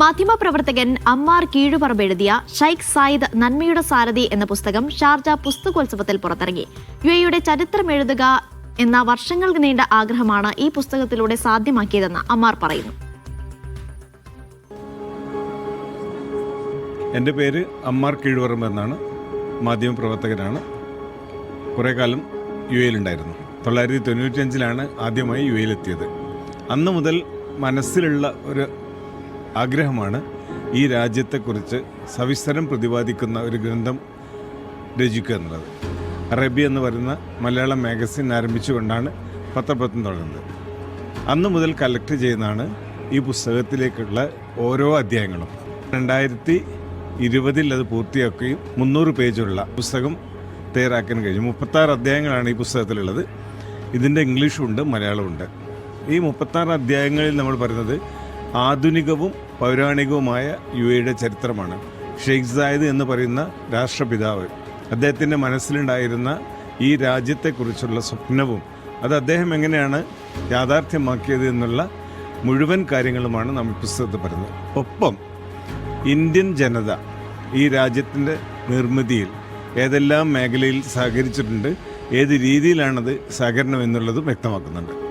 മാധ്യമപ്രവർത്തകൻ അമ്മാർ കീഴുപറമ്പ് എഴുതിയ ഷൈഖ് സായിദ് നന്മയുടെ സാരഥി എന്ന പുസ്തകം ഷാർജ പുസ്തകോത്സവത്തിൽ പുറത്തിറങ്ങി. യു എയുടെ ചരിത്രം എഴുതുക എന്ന വർഷങ്ങൾക്ക് നീണ്ട ആഗ്രഹമാണ് ഈ പുസ്തകത്തിലൂടെ സാധ്യമാക്കിയതെന്ന് അമ്മാർ പറയുന്നു. എന്റെ പേര് അമ്മാർ കീഴുപറമ്പ് എന്നാണ്. മാധ്യമപ്രവർത്തകനാണ്. കുറേ കാലം യു എയിലുണ്ടായിരുന്നു തൊള്ളായിരത്തി തൊണ്ണൂറ്റിയഞ്ചിലാണ് ആദ്യമായി യു എയിലെത്തിയത് അന്ന് മുതൽ മനസ്സിലുള്ള ഒരു ആഗ്രഹമാണ് ഈ രാജ്യത്തെക്കുറിച്ച് സവിസ്തരം പ്രതിപാദിക്കുന്ന ഒരു ഗ്രന്ഥം രചിക്കുക എന്നുള്ളത്. അറബി എന്ന് പറയുന്ന മലയാളം മാഗസിൻ ആരംഭിച്ചുകൊണ്ടാണ് പത്രപത്രം തുടങ്ങുന്നത്. അന്ന് മുതൽ കളക്ട് ചെയ്യുന്നതാണ് ഈ പുസ്തകത്തിലേക്കുള്ള ഓരോ അധ്യായങ്ങളും. രണ്ടായിരത്തി ഇരുപതിൽ അത് പൂർത്തിയാക്കുകയും മുന്നൂറ് പേജുള്ള പുസ്തകം തയ്യാറാക്കാൻ കഴിഞ്ഞു. മുപ്പത്താറ് അധ്യായങ്ങളാണ് ഈ പുസ്തകത്തിലുള്ളത്. ഇതിന്റെ ഇംഗ്ലീഷുണ്ട് മലയാളമുണ്ട്. ഈ മുപ്പത്താറ് അധ്യായങ്ങളിൽ നമ്മൾ പറയുന്നത് ആധുനികവും പൗരാണികവുമായ യു എയുടെ ചരിത്രമാണ്. ഷെയ്ഖ് സായിദ് എന്ന് പറയുന്ന രാഷ്ട്രപിതാവ് അദ്ദേഹത്തിന്റെ മനസ്സിലുണ്ടായിരുന്ന ഈ രാജ്യത്തെക്കുറിച്ചുള്ള സ്വപ്നവും അത് അദ്ദേഹം എങ്ങനെയാണ് യാഥാർത്ഥ്യമാക്കിയത് എന്നുള്ള മുഴുവൻ കാര്യങ്ങളുമാണ് നമ്മൾ പുസ്തകത്തിൽ പറയുന്നത്. ഒപ്പം ഇന്ത്യൻ ജനത ഈ രാജ്യത്തിന്റെ നിർമ്മിതിയിൽ ഏതെല്ലാം മേഖലയിൽ സഹകരിച്ചിട്ടുണ്ട് ഏത് രീതിയിലാണത് സഹകരണം എന്നുള്ളതും വ്യക്തമാക്കുന്നുണ്ട്.